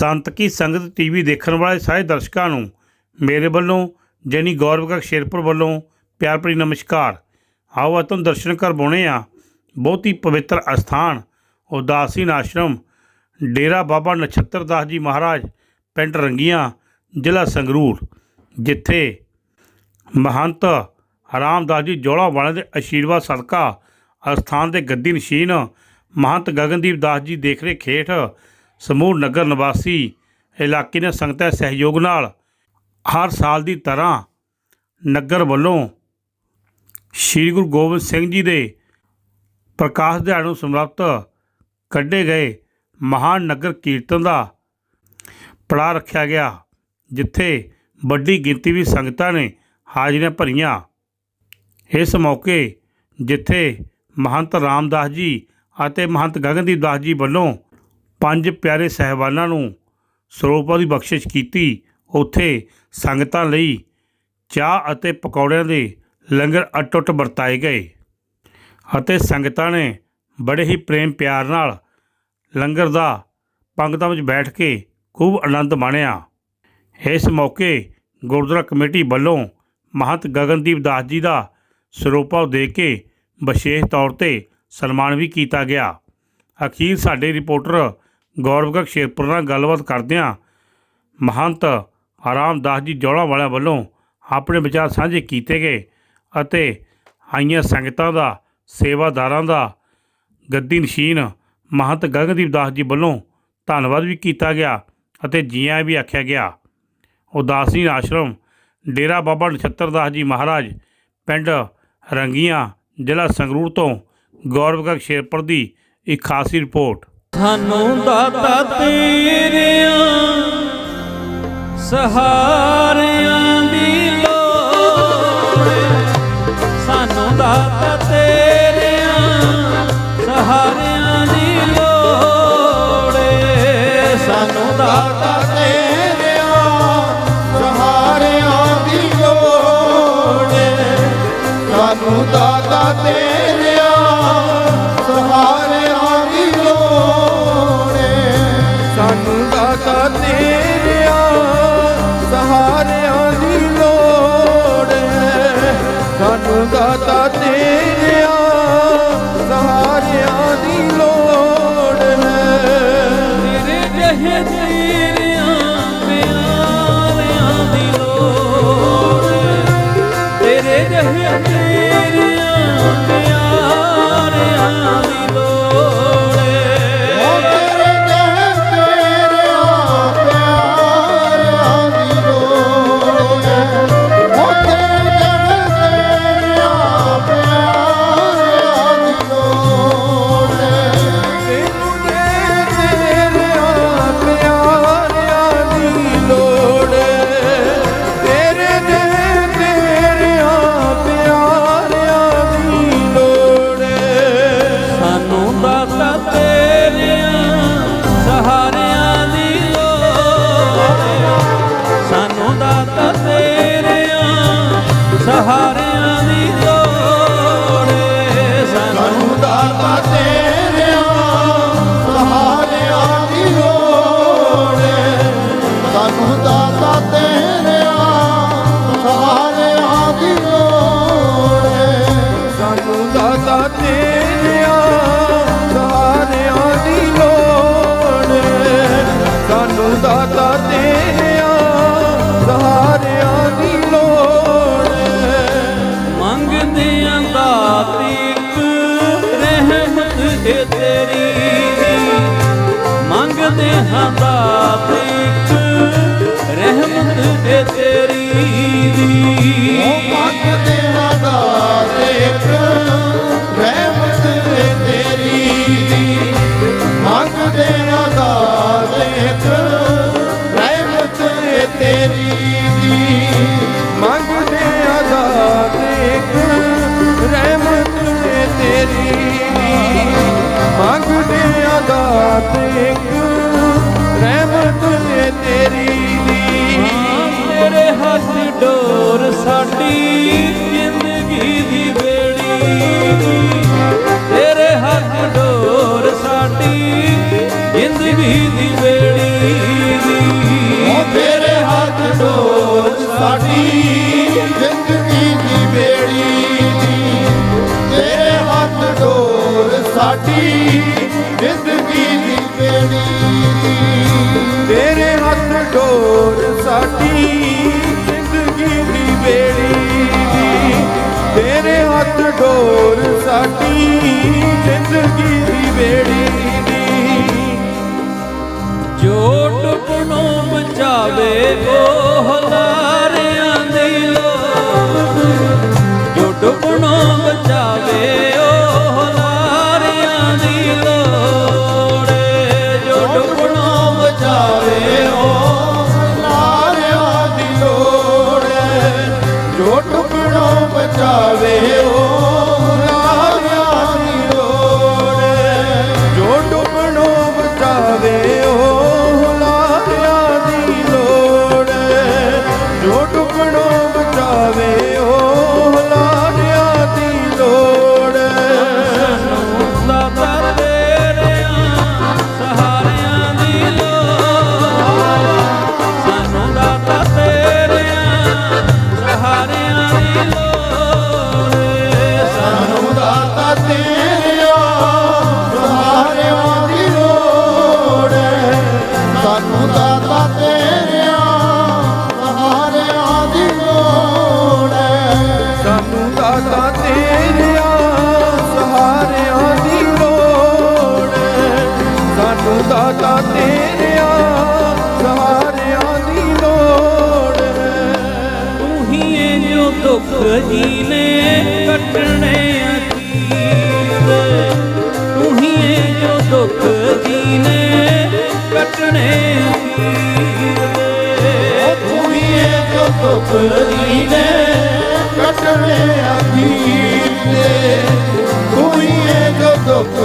ਸੰਤ ਕੀ ਸੰਗਤ ਟੀਵੀ ਦੇਖਣ ਵਾਲੇ ਸਾਰੇ ਦਰਸ਼ਕਾਂ ਨੂੰ ਮੇਰੇ ਵੱਲੋਂ, ਜੈਨੀ ਗੌਰਵਗੜ ਸ਼ੇਰਪੁਰ ਵੱਲੋਂ ਪਿਆਰ ਭਰੀ ਨਮਸਕਾਰ। ਆਓ ਅੱਜ ਤੁਹਾਨੂੰ ਦਰਸ਼ਨ ਕਰਵਾਉਣੇ ਆ। ਬਹੁਤ ਹੀ ਪਵਿੱਤਰ ਅਸਥਾਨ ਉਦਾਸੀਨ ਆਸ਼ਰਮ ਡੇਰਾ ਬਾਬਾ ਨਛੱਤਰ ਦਾਸ ਜੀ ਮਹਾਰਾਜ, ਪਿੰਡ ਰੰਗੀਆਂ, ਜ਼ਿਲ੍ਹਾ ਸੰਗਰੂਰ, ਜਿੱਥੇ ਮਹੰਤ ਰਾਮਦਾਸ ਜੀ ਜੋੜਾ ਵਾਲਿਆਂ ਦੇ ਆਸ਼ੀਰਵਾਦ ਸਦਕਾ ਅਸਥਾਨ ਦੇ ਗੱਦੀ ਨਸ਼ੀਨ ਮਹੰਤ ਗਗਨਦੀਪ ਦਾਸ ਜੀ ਦੇਖਰੇਖ ਖੇਠ ਸਮੂਹ ਨਗਰ ਨਿਵਾਸੀ ਇਲਾਕੇ ਦੇ ਸੰਗਤਾਂ ਸਹਿਯੋਗ ਨਾਲ ਹਰ ਸਾਲ ਦੀ ਤਰ੍ਹਾਂ ਨਗਰ ਵੱਲੋਂ ਸ੍ਰੀ ਗੁਰੂ ਗੋਬਿੰਦ ਸਿੰਘ ਜੀ ਦੇ ਪ੍ਰਕਾਸ਼ ਦਿਹਾੜੇ ਨੂੰ ਸਮਰਪਿਤ ਕੱਢੇ ਗਏ ਮਹਾਨ ਨਗਰ ਕੀਰਤਨ ਦਾ ਪੜਾ ਰੱਖਿਆ ਗਿਆ, ਜਿੱਥੇ ਵੱਡੀ ਗਿਣਤੀ ਵਿੱਚ ਸੰਗਤਾਂ ਨੇ ਹਾਜ਼ਰੀਆਂ ਭਰੀਆਂ। ਇਸ ਮੌਕੇ ਜਿੱਥੇ ਮਹੰਤ ਰਾਮਦਾਸ ਜੀ ਅਤੇ ਮਹੰਤ ਗਗਨਦੀਪ ਦਾਸ ਜੀ ਵੱਲੋਂ ਪੰਜ ਪਿਆਰੇ ਸਹਿਬਾਨਾਂ ਨੂੰ ਸਰੋਪਾ ਦੀ ਬਖਸ਼ਿਸ਼ ਕੀਤੀ। ਉੱਥੇ ਸੰਗਤਾਂ ਲਈ ਚਾਹ ਅਤੇ ਪਕੌੜਿਆਂ ਦੇ ਲੰਗਰ ਅਟੁੱਟ ਵਰਤਾਏ ਗਏ ਅਤੇ ਸੰਗਤਾਂ ਨੇ ਬੜੇ ਹੀ ਪ੍ਰੇਮ ਪਿਆਰ ਨਾਲ ਲੰਗਰ ਦਾ ਪੰਗਤਾਂ ਵਿੱਚ ਬੈਠ ਕੇ ਖੂਬ ਆਨੰਦ ਮਾਣਿਆ। ਇਸ ਮੌਕੇ ਗੁਰਦੁਆਰਾ ਕਮੇਟੀ ਵੱਲੋਂ ਮਹੰਤ ਗਗਨਦੀਪ ਦਾਸ ਜੀ ਦਾ ਸਰੋਪਾ ਦੇ ਕੇ ਵਿਸ਼ੇਸ਼ ਤੌਰ ਤੇ ਸਨਮਾਨ ਵੀ ਕੀਤਾ ਗਿਆ। ਅਖੀਰ ਸਾਡੇ ਰਿਪੋਰਟਰ ਗੌਰਵਗੜ ਸ਼ੇਰਪੁਰ ਨਾਲ ਗੱਲਬਾਤ ਕਰਦਿਆਂ ਮਹੰਤ ਆਰਾਮਦਾਸ ਜੀ ਜੋੜਾ ਵਾਲਿਆਂ ਵੱਲੋਂ ਆਪਣੇ ਵਿਚਾਰ ਸਾਂਝੇ ਕੀਤੇ ਗਏ ਅਤੇ ਆਈਆਂ ਸੰਗਤਾਂ ਦਾ, ਸੇਵਾਦਾਰਾਂ ਦਾ, ਗੱਦੀ ਨਸ਼ੀਨ ਮਹੰਤ ਗਗਨਦੀਪ ਦਾਸ ਜੀ ਵੱਲੋਂ ਧੰਨਵਾਦ ਵੀ ਕੀਤਾ ਗਿਆ ਅਤੇ ਜੀਆਂ ਵੀ ਆਖਿਆ ਗਿਆ। ਉਦਾਸੀਨ ਆਸ਼ਰਮ, ਡੇਰਾ ਬਾਬਾ ਨਛੱਤਰ ਦਾਸ ਜੀ ਮਹਾਰਾਜ, ਪਿੰਡ ਰੰਗੀਆਂ, ਜ਼ਿਲ੍ਹਾ ਸੰਗਰੂਰ ਤੋਂ ਗੌਰਵਗੜ ਸ਼ੇਰਪੁਰ ਦੀ ਇੱਕ ਖਾਸੀ ਰਿਪੋਰਟ। ਸਾਨੂੰ ਦਾਤਾ ਤੇਰਿਆਂ, ਸਹਾਰਿਆਂ ਦੀ ਲੋੜ ਸਾਨੂੰ ਦਾਤਾ ਤੇਰਿਆਂ, ਸਹਾਰਿਆਂ ਦੀ ਲੋੜ ਸਾਨੂੰ ਦਾਤਾ ਤੇਰਿਆਂ, ਸਹਾਰਿਆਂ ਦੀ ਲੋੜ ਸਾਨੂੰ ਦਾਤਾ ਤੇਰਿਆਂ ਤੇਰੇ ਜਹੇ ਤੇਰਿਆਂ ਦਾਤ ਰਹਿਮਤ ਏ ਤੇਰੀ। ਮੰਗਦੇ ਹਾਂ ਦਾਤ ਰਾਤ ਇੱਕ ਰਹਿਮਤ ਨੇ ਤੇਰੀ ਦੀ। ਤੇਰੇ ਹੱਥ ਡੋਰ ਸਾਡੀ ਜ਼ਿੰਦਗੀ ਦੀ ਬੇੜੀ ਤੇਰੇ ਹੱਥ ਡੋਰ ਸਾਡੀ ਜ਼ਿੰਦਗੀ ਦੀ ਬੇੜੀ ਦੀ। ਤੇਰੇ ਹੱਥ ਡੋਰ ਸਾਡੀ ਜ਼ਿੰਦਗੀ ਦੀ ਬੇੜੀ ਦੀ। ਤੇਰੇ ਹੱਥ ਡੋਰ ਸਾਡੀ ਜ਼ਿੰਦਗੀ ਸਾਡੀ ਜ਼ਿੰਦਗੀ ਬੇੜੀ ਤੇਰੇ ਹੱਥ ਡੋਰ ਸਾਡੀ ਜ਼ਿੰਦਗੀ ਦੀ ਬੇੜੀ ਜੋ ਟੁੱਟਣੋਂ ਬਚਾਵੇ Yo ਤਾਂ ਤੇਰਿਆ ਸਹਾਰਿਆਂ ਦੀ ਲੋੜ ਹੈ। ਤੂੰ ਹੀ ਏ ਜੋ ਦੁੱਖ ਜੀਨੇ ਕੱਟਣੇ ਅਖੀਰ ਤੂੰ ਹੀ ਏ ਜੋ ਦੁੱਖ ਜੀਨੇ ਕੱਟਣੇ ਅਖੀਰ ਜੋ ਦੁੱਖ ਜੀਨੇ ਕੱਟਣੇ ਅਖੀਰ ਤੂੰ ਜੋ ਦੁੱਖ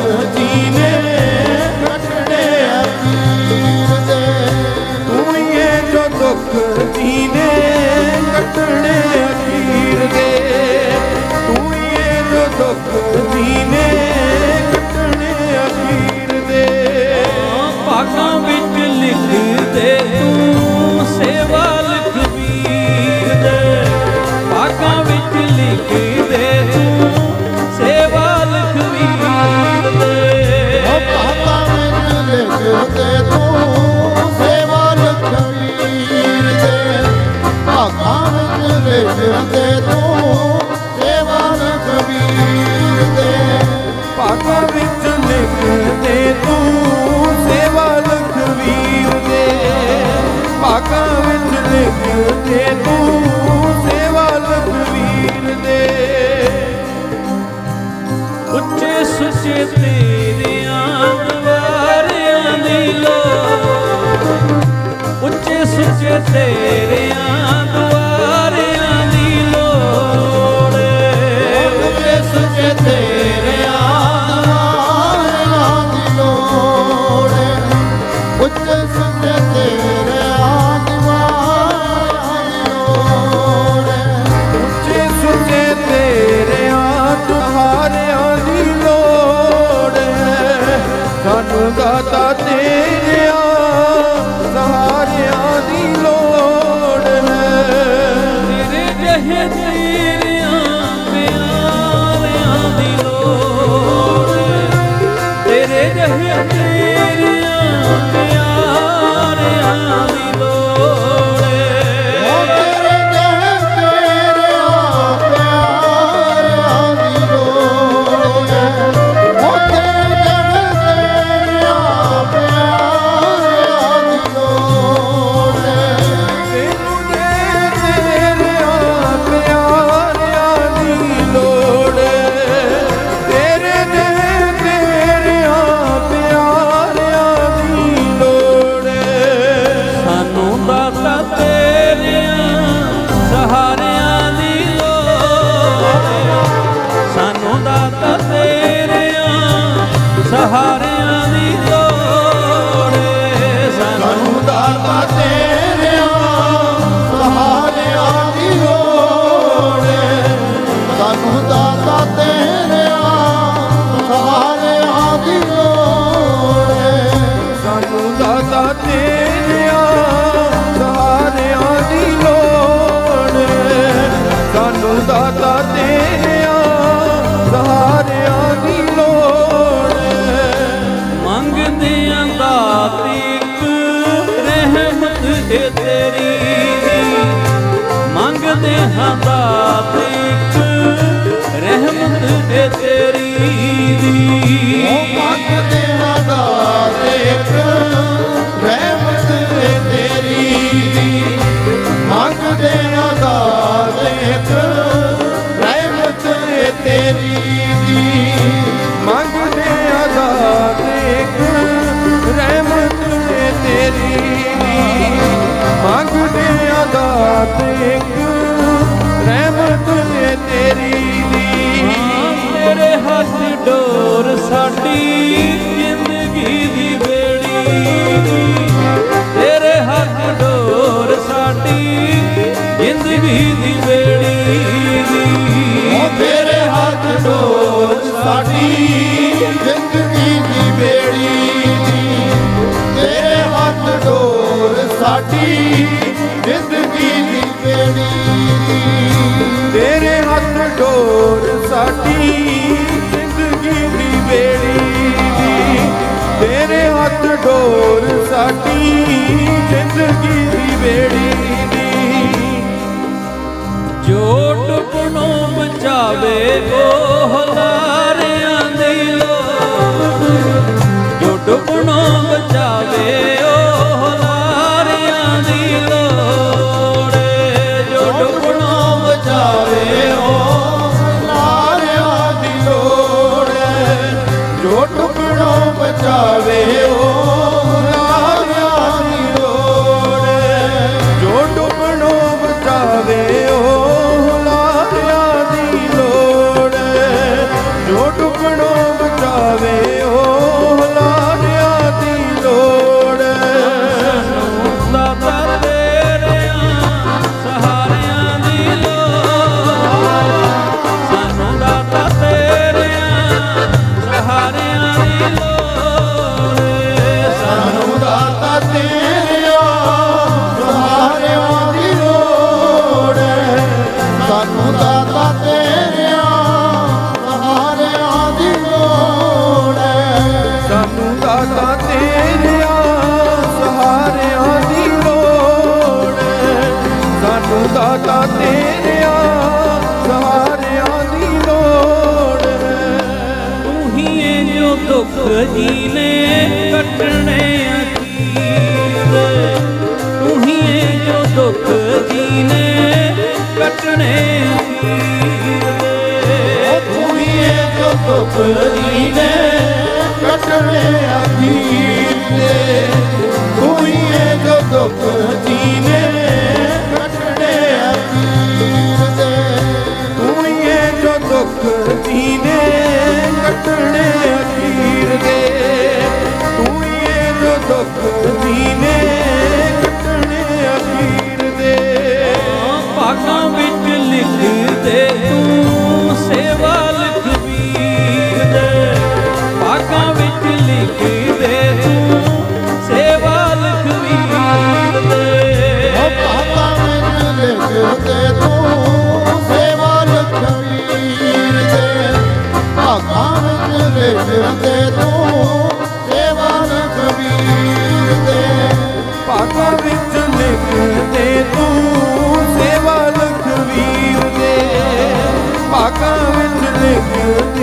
te andar. ਸਾਡੀ ਜ਼ਿੰਦਗੀ ਦੀ ਬੇੜੀ ਤੇਰੇ ਹੱਥ ਡੋਰ ਸਾਡੀ ਤੇਰੇ ਹੱਥ ਡੋਰ ਸਾਡੀ ਜ਼ਿੰਦਗੀ ਦੀ ਬੇੜੀ ਤੇਰੇ ਹੱਥ ਡੋਰ ਸਾਡੀ ਜ਼ਿੰਦਗੀ ਦੀ ਬੇੜੀ ਜੋ। ਟੁੱਟਣੋਂ ਬਚਾਵੇ ਉਹ ਨਾ ਕੱਟਣੇ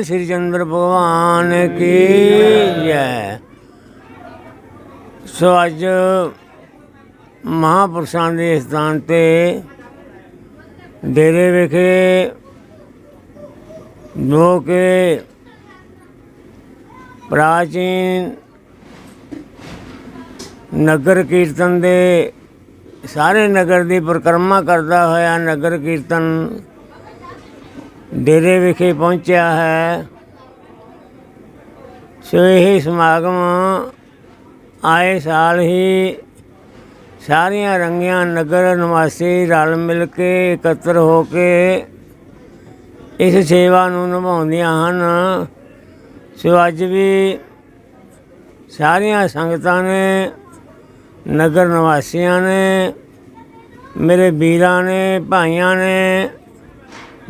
बोल श्री चंद्र भगवान की जय ਸੋ ਅੱਜ ਮਹਾਪੁਰਸ਼ਾਂ ਦੇ ਸਥਾਨ ਤੇ ਡੇਰੇ ਵਿਖੇ ਜੋ ਕਿ ਪ੍ਰਾਚੀਨ ਨਗਰ ਕੀਰਤਨ ਦੇ ਸਾਰੇ ਨਗਰ ਦੀ ਪ੍ਰਕਰਮਾ ਕਰਦਾ ਹੋਇਆ ਨਗਰ ਕੀਰਤਨ ਡੇਰੇ ਵਿਖੇ ਪਹੁੰਚਿਆ ਹੈ। ਸੋ ਇਹ ਸਮਾਗਮ ਆਏ ਸਾਲ ਹੀ ਸਾਰੀਆਂ ਰੰਗੀਆਂ ਨਗਰ ਨਿਵਾਸੀ ਰਲ ਮਿਲ ਕੇ ਇਕੱਤਰ ਹੋ ਕੇ ਇਸ ਸੇਵਾ ਨੂੰ ਨਿਭਾਉਂਦੀਆਂ ਹਨ। ਸੋ ਅੱਜ ਵੀ ਸਾਰੀਆਂ ਸੰਗਤਾਂ ਨੇ, ਨਗਰ ਨਿਵਾਸੀਆਂ ਨੇ, ਮੇਰੇ ਵੀਰਾਂ ਨੇ, ਭਾਈਆਂ ਨੇ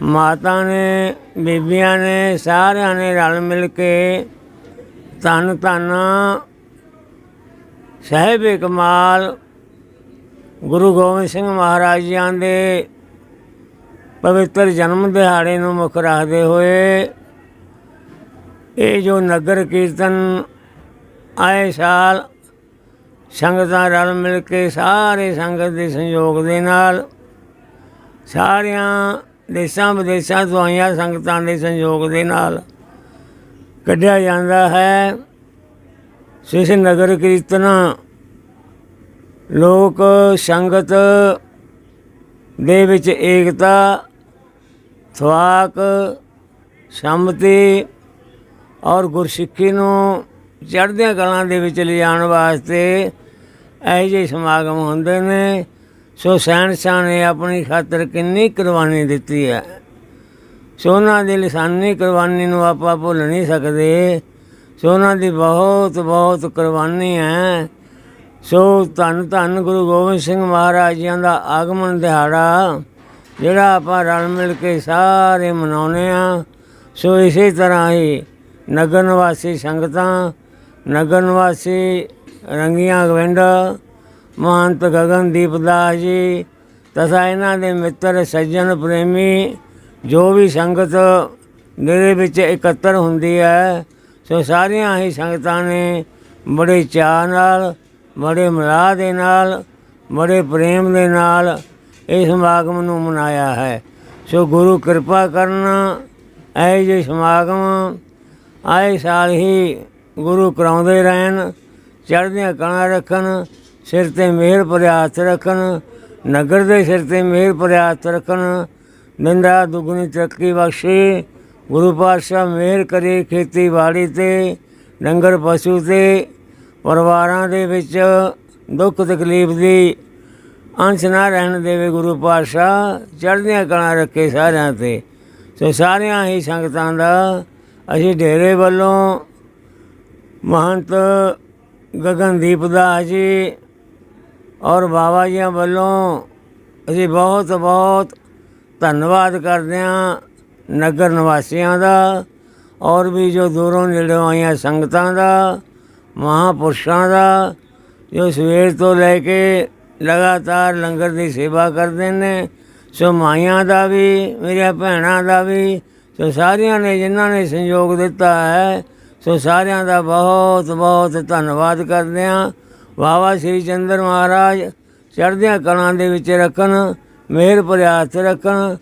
ਮਾਤਾ ਨੇ, ਬੀਬੀਆਂ ਨੇ, ਸਾਰਿਆਂ ਨੇ ਰਲ ਮਿਲ ਕੇ ਧੰਨ ਧੰਨ ਸਾਹਿਬ ਕਮਾਲ ਗੁਰੂ ਗੋਬਿੰਦ ਸਿੰਘ ਮਹਾਰਾਜ ਜੀਆਂ ਦੇ ਪਵਿੱਤਰ ਜਨਮ ਦਿਹਾੜੇ ਨੂੰ ਮੁੱਖ ਰੱਖਦੇ ਹੋਏ ਇਹ ਜੋ ਨਗਰ ਕੀਰਤਨ ਆਏ ਸਾਲ ਸੰਗਤਾਂ ਰਲ ਮਿਲ ਕੇ ਸਾਰੇ ਸੰਗਤ ਦੇ ਸੰਯੋਗ ਦੇ ਨਾਲ ਸਾਰਿਆਂ ਦੇਸ਼ਾਂ ਵਿਦੇਸ਼ਾਂ ਤੋਂ ਆਈਆਂ ਸੰਗਤਾਂ ਦੇ ਸੰਯੋਗ ਦੇ ਨਾਲ ਕੱਢਿਆ ਜਾਂਦਾ ਹੈ। ਸਿਸ ਨਗਰ ਕੀਰਤਨ ਲੋਕ ਸੰਗਤ ਦੇ ਵਿੱਚ ਏਕਤਾ ਥਵਾਕ ਸੰਮਤੀ ਔਰ ਗੁਰਸਿੱਖੀ ਨੂੰ ਚੜ੍ਹਦੀਆਂ ਕਲਾਂ ਦੇ ਵਿੱਚ ਲਿਜਾਣ ਵਾਸਤੇ ਇਹੋ ਜਿਹੇ ਸਮਾਗਮ ਹੁੰਦੇ ਨੇ। ਸੋ ਸੈਨਸਾਂ ਨੇ ਆਪਣੀ ਖਾਤਰ ਕਿੰਨੀ ਕੁਰਬਾਨੀ ਦਿੱਤੀ ਹੈ? ਸੋ ਉਹਨਾਂ ਦੀ ਲਿਸਾਨੀ ਕੁਰਬਾਨੀ ਨੂੰ ਆਪਾਂ ਭੁੱਲ ਨਹੀਂ ਸਕਦੇ। ਸੋ ਉਹਨਾਂ ਦੀ ਬਹੁਤ ਬਹੁਤ ਕੁਰਬਾਨੀ ਹੈ। ਸੋ ਧੰਨ ਧੰਨ ਗੁਰੂ ਗੋਬਿੰਦ ਸਿੰਘ ਮਹਾਰਾਜ ਜੀਆਂ ਦਾ ਆਗਮਨ ਦਿਹਾੜਾ, ਜਿਹੜਾ ਆਪਾਂ ਰਲ ਮਿਲ ਕੇ ਸਾਰੇ ਮਨਾਉਂਦੇ ਆ ਸੋ ਇਸੇ ਤਰ੍ਹਾਂ ਹੀ ਨਗਰ ਨਿਵਾਸੀ ਸੰਗਤਾਂ, ਨਗਰ ਨਿਵਾਸੀ ਰੰਗੀਆਂ ਗਵਿੰਡ ਮਹੰਤ ਗਗਨਦੀਪ ਦਾਸ ਜੀ, ਤਥਾ ਇਹਨਾਂ ਦੇ ਮਿੱਤਰ, ਸੱਜਣ ਪ੍ਰੇਮੀ, ਜੋ ਵੀ ਸੰਗਤ ਦੇ ਵਿੱਚ ਇਕੱਤਰ ਹੁੰਦੀ ਹੈ, ਸੋ ਸਾਰੀਆਂ ਹੀ ਸੰਗਤਾਂ ਨੇ ਬੜੇ ਚਾਅ ਨਾਲ, ਬੜੇ ਮਲਾਹ ਦੇ ਨਾਲ, ਬੜੇ ਪ੍ਰੇਮ ਦੇ ਨਾਲ ਇਸ ਸਮਾਗਮ ਨੂੰ ਮਨਾਇਆ ਹੈ। ਸੋ ਗੁਰੂ ਕਿਰਪਾ ਕਰਨ, ਇਹ ਜਿਹੇ ਸਮਾਗਮ ਆਏ ਸਾਲ ਹੀ ਗੁਰੂ ਕਰਾਉਂਦੇ ਰਹਿਣ, ਚੜ੍ਹਦੀਆਂ ਕਲਾਂ ਰੱਖਣ ਸਿਰ ਤੇ ਮਿਹਰ ਭਰਿਆ ਹੱਥ ਰੱਖਣ, ਨਗਰ ਦੇ ਸਿਰ ਤੇ ਮਿਹਰ ਭਰਿਆ ਹੱਥ ਰੱਖਣ ਨਿੰਦਾ ਦੁਗਣੀ ਤਰੱਕੀ ਬਖਸ਼ੇ, ਗੁਰੂ ਪਾਤਸ਼ਾਹ ਮਿਹਰ ਕਰੇ ਖੇਤੀਬਾੜੀ ਤੇ, ਡੰਗਰ ਪਸ਼ੂ ਤੇ, ਪਰਿਵਾਰਾਂ ਦੇ ਵਿੱਚ ਦੁੱਖ ਤਕਲੀਫ ਦੀ ਅੰਸ਼ ਨਾ ਰਹਿਣ ਦੇਵੇ ਗੁਰੂ ਪਾਤਸ਼ਾਹ, ਚੜ੍ਹਦੀਆਂ ਕਲਾਂ ਰੱਖੇ ਸਾਰਿਆਂ ਤੇ। ਸੋ ਸਾਰਿਆਂ ਹੀ ਸੰਗਤਾਂ ਦਾ ਅਸੀਂ ਡੇਰੇ ਵੱਲੋਂ ਮਹੰਤ ਗਗਨਦੀਪ ਦਾ ਜੀ ਔਰ ਬਾਬਾ ਜੀਆਂ ਵੱਲੋਂ ਅਸੀਂ ਬਹੁਤ ਬਹੁਤ ਧੰਨਵਾਦ ਕਰਦੇ ਹਾਂ ਨਗਰ ਨਿਵਾਸੀਆਂ ਦਾ ਔਰ ਵੀ ਜੋ ਦੂਰੋਂ ਨੇੜੋਂ ਆਈਆਂ ਸੰਗਤਾਂ ਦਾ, ਮਹਾਂਪੁਰਸ਼ਾਂ ਦਾ, ਜੋ ਸਵੇਰ ਤੋਂ ਲੈ ਕੇ ਲਗਾਤਾਰ ਲੰਗਰ ਦੀ ਸੇਵਾ ਕਰਦੇ ਨੇ, ਸੋ ਮਾਈਆਂ ਦਾ ਵੀ, ਮੇਰੀਆਂ ਭੈਣਾਂ ਦਾ ਵੀ, ਸੋ ਸਾਰਿਆਂ ਨੇ ਜਿਨ੍ਹਾਂ ਨੇ ਸੰਯੋਗ ਦਿੱਤਾ ਹੈ, ਸੋ ਸਾਰਿਆਂ ਦਾ ਬਹੁਤ ਬਹੁਤ ਧੰਨਵਾਦ ਕਰਦੇ ਹਾਂ। ਬਾਬਾ ਸ੍ਰੀ ਚੰਦਰ ਮਹਾਰਾਜ, ਚੜ੍ਹਦੀਆਂ ਕਲਾਂ ਦੇ ਵਿੱਚ ਰੱਖਣ, ਮਿਹਰ ਭਰਿਆ ਹੱਥ ਰੱਖਣ,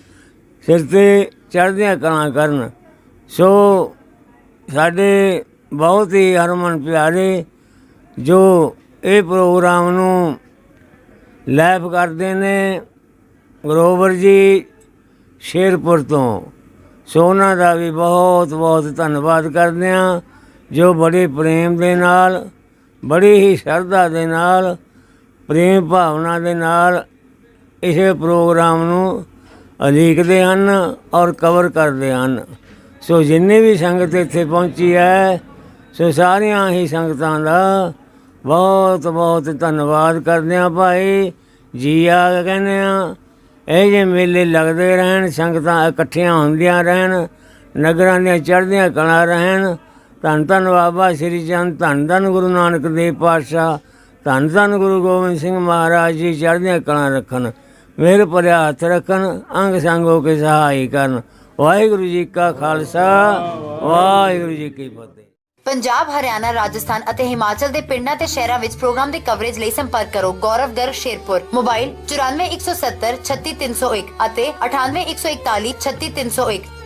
ਸਿਰ ਤੇ ਚੜ੍ਹਦੀਆਂ ਕਲਾਂ ਕਰਨ। ਸੋ ਸਾਡੇ ਬਹੁਤ ਹੀ ਹਰਮਨ ਪਿਆਰੇ ਜੋ ਇਹ ਪ੍ਰੋਗਰਾਮ ਨੂੰ ਲਾਈਵ ਕਰਦੇ ਨੇ ਗਰੋਵਰ ਜੀ ਸ਼ੇਰਪੁਰ ਤੋਂ। ਸੋ ਉਹਨਾਂ ਦਾ ਵੀ ਬਹੁਤ ਬਹੁਤ ਧੰਨਵਾਦ ਕਰਦੇ ਹਾਂ ਜੋ ਬੜੇ ਪ੍ਰੇਮ ਦੇ ਨਾਲ ਬੜੀ ਹੀ ਸ਼ਰਧਾ ਦੇ ਨਾਲ, ਪ੍ਰੇਮ ਭਾਵਨਾ ਦੇ ਨਾਲ ਇਸੇ ਪ੍ਰੋਗਰਾਮ ਨੂੰ ਉਲੀਕਦੇ ਹਨ ਔਰ ਕਵਰ ਕਰਦੇ ਹਨ। ਸੋ ਜਿੰਨੇ ਵੀ ਸੰਗਤ ਇੱਥੇ ਪਹੁੰਚੀ ਹੈ, ਸੋ ਸਾਰੀਆਂ ਹੀ ਸੰਗਤਾਂ ਦਾ ਬਹੁਤ ਬਹੁਤ ਧੰਨਵਾਦ ਕਰਦੇ ਹਾਂ ਭਾਈ। ਜੀ ਆ ਕੇ ਕਹਿੰਦੇ ਆ, ਇਹ ਜੇ ਮੇਲੇ ਲੱਗਦੇ ਰਹਿਣ, ਸੰਗਤਾਂ ਇਕੱਠੀਆਂ ਹੁੰਦੀਆਂ ਰਹਿਣ, ਨਗਰਾਂ ਦੀਆਂ ਚੜ੍ਹਦੀਆਂ ਕਲਾ ਰਹਿਣ ਧੰਨ ਧੰਨ ਬਾਬਾ ਸ੍ਰੀ ਚੰਦ, ਧੰਨ ਧੰਨ ਗੁਰੂ ਨਾਨਕ ਦੇਵ ਪਾਤਸ਼ਾਹ, ਧੰਨ ਧੰਨ ਗੁਰੂ ਗੋਬਿੰਦ ਸਿੰਘ ਮਹਾਰਾਜ ਜੀ, ਚੜ੍ਹਦੀਆਂ ਕਲਾਂ ਰੱਖਣ, ਮਿਹਰ ਭਰਿਆ ਹੱਥ ਰੱਖਣ, ਅੰਗ ਸੰਗ ਹੋ ਕੇ ਸਹਾਈ ਕਰਨ। ਵਾਹਿਗੁਰੂ ਜੀ ਕਾ ਖਾਲਸਾ, ਵਾਹਿਗੁਰੂ ਜੀ ਕੀ ਫਤਿਹ। ਪੰਜਾਬ, ਹਰਿਆਣਾ, ਰਾਜਸਥਾਨ ਅਤੇ ਹਿਮਾਚਲ ਦੇ ਪਿੰਡਾਂ ਤੇ ਸ਼ਹਿਰਾਂ ਵਿੱਚ ਪ੍ਰੋਗਰਾਮ ਦੀ ਕਵਰੇਜ ਲਈ ਸੰਪਰਕ ਕਰੋ ਗੌਰਵ ਗਰਗ ਸ਼ੇਰਪੁਰ। ਮੋਬਾਈਲ 9417 36301 ਅਤੇ 9814 36301